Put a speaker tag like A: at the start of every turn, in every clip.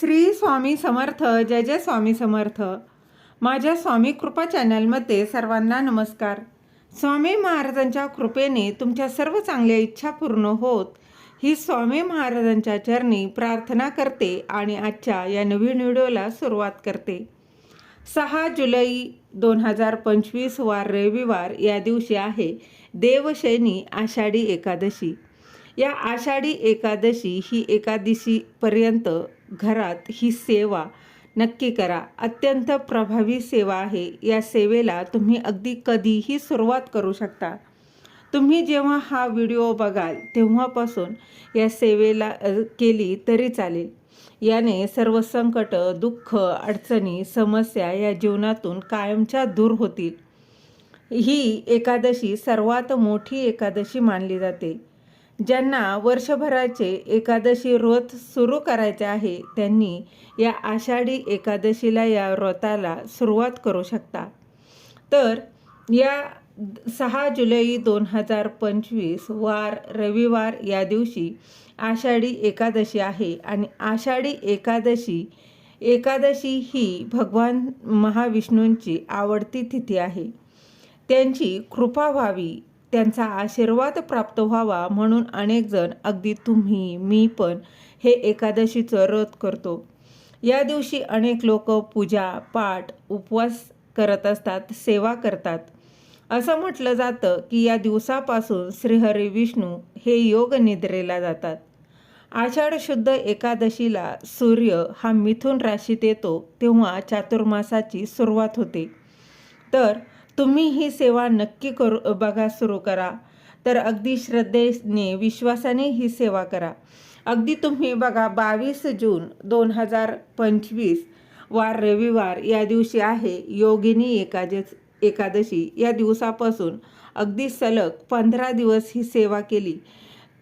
A: श्री स्वामी समर्थ जय जय स्वामी समर्थ. माझ्या स्वामी कृपा चॅनलमध्ये सर्वांना नमस्कार. स्वामी महाराजांच्या कृपेने तुमच्या सर्व चांगल्या इच्छा पूर्ण होत ही स्वामी महाराजांच्या चरणी प्रार्थना करते आणि आजच्या या नवीन व्हिडिओला सुरुवात करते. सहा जुलै दोन हजार पंचवीस वार रविवार या दिवशी आहे देवशैनी आषाढी एकादशी. या आषाढी एकादशी ही एकादशीपर्यंत घरात ही सेवा नक्की करा. अत्यंत प्रभावी सेवा आहे. या सेवेला तुम्ही अगदी कधीही सुरुवात करू शकता. तुम्ही जेव्हा हा व्हिडिओ बघाल तेव्हापासून या सेवेला केली तरी चालेल. याने सर्व संकट दुःख अडचणी समस्या या जीवनातून कायमच्या दूर होतील. ही एकादशी सर्वात मोठी एकादशी मानली जाते. ज्यांना वर्षभराचे एकादशी व्रत सुरू करायचे आहे त्यांनी या आषाढी एकादशीला या व्रताला सुरुवात करू शकता. तर या सहा जुलै दोन हजार पंचवीस वार रविवार या दिवशी आषाढी एकादशी आहे आणि आषाढी एकादशी एकादशी ही भगवान महाविष्णूंची आवडती तिथी आहे. त्यांची कृपा व्हावी त्यांचा आशीर्वाद प्राप्त व्हावा म्हणून अनेक जण अगदी तुम्ही मी पण हे एकादशीचं व्रत करतो. या दिवशी अनेक लोक पूजा पाठ उपवास करत असतात सेवा करतात. असं म्हटलं जातं की या दिवसापासून श्रीहरी विष्णू हे योग निद्रेला जातात. आषाढ शुद्ध एकादशीला सूर्य हा मिथुन राशीत येतो तेव्हा चातुर्मासाची सुरुवात होते. तर तुम्ही ही सेवा नक्की करू बघा सुरू करा. तर अगदी श्रद्धेने विश्वासाने ही सेवा करा. अगदी तुम्ही बघा बावीस जून दोन हजार पंचवीस वार रविवार या दिवशी आहे योगिनी एकादश एकादशी. या दिवसापासून अगदी सलग पंधरा दिवस ही सेवा केली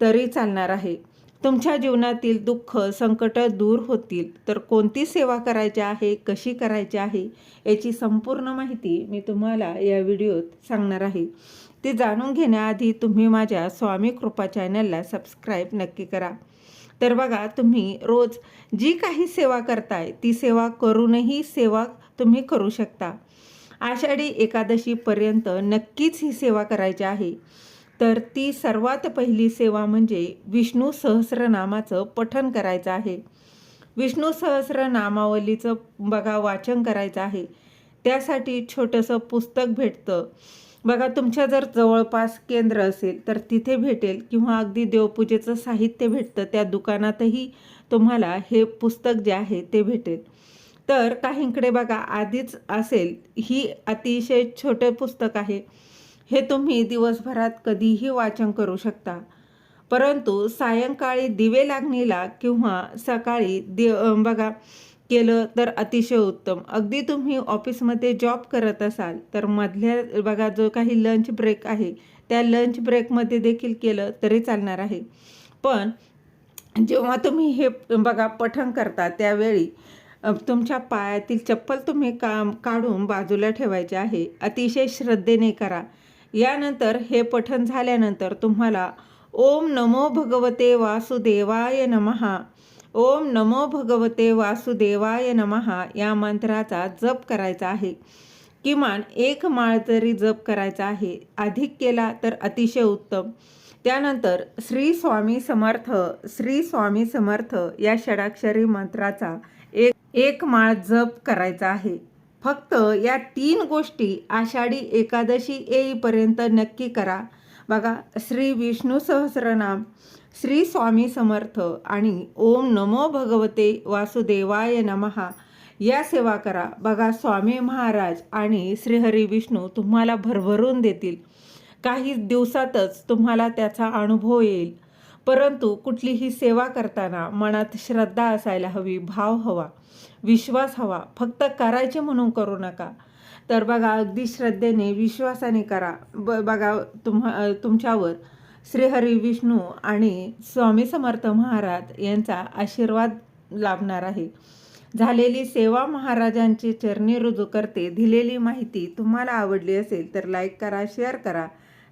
A: तरी चालणार आहे. तुमच्या जीवनातील दुःख संकट दूर होतील. तर कोणती सेवा करायची आहे? कशी करायची आहे? याची संपूर्ण माहिती मी तुम्हाला या व्हिडिओत सांगणार आहे. ती जाणून घेण्याआधी तुम्ही माझ्या स्वामी कृपा चॅनलला सबस्क्राईब नक्की करा. तर बघा तुम्ही रोज जी काही सेवा करताय ती सेवा करूनही सेवा तुम्ही करू शकता. आषाढी एकादशीपर्यंत नक्कीच ही सेवा करायची आहे. तर ती सर्वात पहिली सेवा म्हणजे विष्णू सहस्रनामाचं पठन करायचं आहे. विष्णू सहस्रनामावलीचं बघा वाचन करायचं आहे. त्यासाठी छोटंसं पुस्तक भेटतं. बघा तुमच्या जर जवळपास केंद्र असेल तर तिथे भेटेल किंवा अगदी देवपूजेचं साहित्य भेटतं त्या दुकानातही तुम्हाला हे पुस्तक जे आहे ते भेटेल. तर काहींकडे बघा आधीच असेल ही अतिशय छोटे पुस्तक आहे. हे तुम्ही दिवसभरात कधीही वाचन करू शकता. परंतु सायंकाळी दिवे लागणीला किंवा सकाळी दि बघा केलं तर अतिशय उत्तम. अगदी तुम्ही ऑफिसमध्ये जॉब करत असाल तर मधल्या बघा जो काही लंच ब्रेक आहे त्या लंच ब्रेकमध्ये देखील केलं तरी चालणार आहे. पण जेव्हा तुम्ही हे बघा पठण करता त्यावेळी तुमच्या पायातील चप्पल तुम्ही काम काढून बाजूला ठेवायचे आहे. अतिशय श्रद्धेने करा. यानंतर हे पठण झाल्यानंतर तुम्हाला ओम नमो भगवते वासुदेवाय नमहा ओम नमो भगवते वासुदेवाय नमहा या मंत्राचा जप करायचा आहे. किमान एक माळ तरी जप करायचा आहे अधिक केला तर अतिशय उत्तम. त्यानंतर श्री स्वामी समर्थ श्री स्वामी समर्थ या षडाक्षरी मंत्राचा एक एक माळ जप करायचा आहे. फक्त या तीन गोष्टी आषाढी एकादशी येईपर्यंत नक्की करा. बघा श्री विष्णू सहस्रनाम श्री स्वामी समर्थ आणि ओम नमो भगवते वासुदेवाय नमहा या सेवा करा. बघा स्वामी महाराज आणि श्रीहरी विष्णू तुम्हाला भरभरून देतील. काही दिवसातच तुम्हाला त्याचा अनुभव येईल. परंतु कुठलीही सेवा करताना मनात श्रद्धा असायला हवी भाव हवा विश्वास हवा. फक्त करायचे म्हणून करू नका. तर बघा अगदी श्रद्धेने विश्वासाने करा. ब बघा तुम्हा तुमच्यावर श्रीहरी विष्णू आणि स्वामी समर्थ महाराज यांचा आशीर्वाद लाभणार आहे. झालेली सेवा महाराजांची चरणी रुजू करते. दिलेली माहिती तुम्हाला आवडली असेल तर लाईक करा शेअर करा.